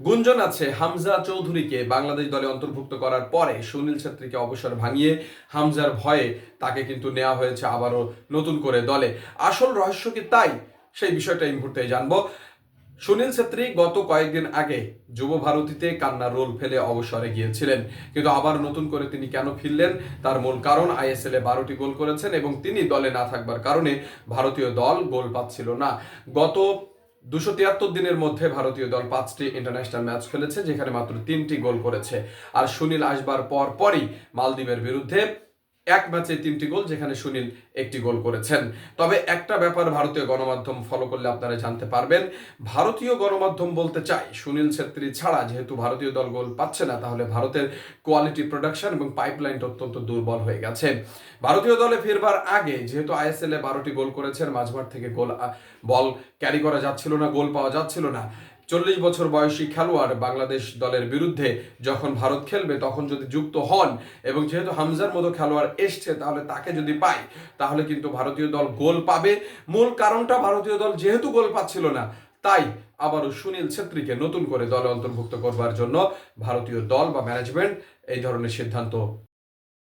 গুঞ্জন আছে, হামজা চৌধুরীকে বাংলাদেশ দলে অন্তর্ভুক্ত করার পরে সুনীল ছেত্রীকে অবসর ভাঙিয়ে হামজার ভয়ে তাকে কিন্তু নেওয়া হয়েছে আবারও নতুন করে দলে। আসল রহস্য কি তাই? সেই বিষয়টা এই মুহূর্তে জানব। সুনীল ছেত্রী গত কয়েকদিন আগে যুব ভারতীতে কান্নার রোল ফেলে অবসরে গিয়েছিলেন। কিন্তু আবার নতুন করে তিনি কেন ফিরলেন? তার মূল কারণ আইএসএল এ বারোটি গোল করেছেন এবং তিনি দলে না থাকবার কারণে ভারতীয় দল গোল পাচ্ছিল না। গত দুশো তিয়াত্তর দিনের মধ্যে ভারতীয় দল পাঁচটি ইন্টারন্যাশনাল ম্যাচ খেলেছে, যেখানে মাত্র তিনটি গোল করেছে। আর সুনীল আসবার পর পরই মালদ্বীপের বিরুদ্ধে এক ম্যাচে তিনটি গোল, যেখানে সুনীল একটি গোল করেছেন। তবে একটা ব্যাপার ভারতীয় গণমাধ্যম ফলো করলে আপনারা জানতে পারবেন। ভারতীয় গণমাধ্যম বলতে চাই, সুনীল ছেত্রী ছাড়া যেহেতু ভারতীয় দল গোল পাচ্ছে না, তাহলে ভারতের কোয়ালিটি প্রোডাকশন এবং পাইপলাইনটা অত্যন্ত দুর্বল হয়ে গেছে। ভারতীয় দলে ফিরবার আগে যেহেতু আইএসএল এ বারোটি গোল করেছেন, মাঝমাঠ থেকে গোল বল ক্যারি করা যাচ্ছিল না, গোল পাওয়া যাচ্ছিল না। চল্লিশ বছর বয়সী খেলোয়াড় বাংলাদেশ দলের বিরুদ্ধে যখন ভারত খেলবে, তখন যদি যুক্ত হন এবং যেহেতু হামজার মতো খেলোয়াড় এসছে, তাহলে তাকে যদি পাই তাহলে কিন্তু ভারতীয় দল গোল পাবে। মূল কারণটা ভারতীয় দল যেহেতু গোল পাচ্ছিল না, তাই আবারও সুনীল ছেত্রীকে নতুন করে দলে অন্তর্ভুক্ত করবার জন্য ভারতীয় দল বা ম্যানেজমেন্ট এই ধরনের সিদ্ধান্ত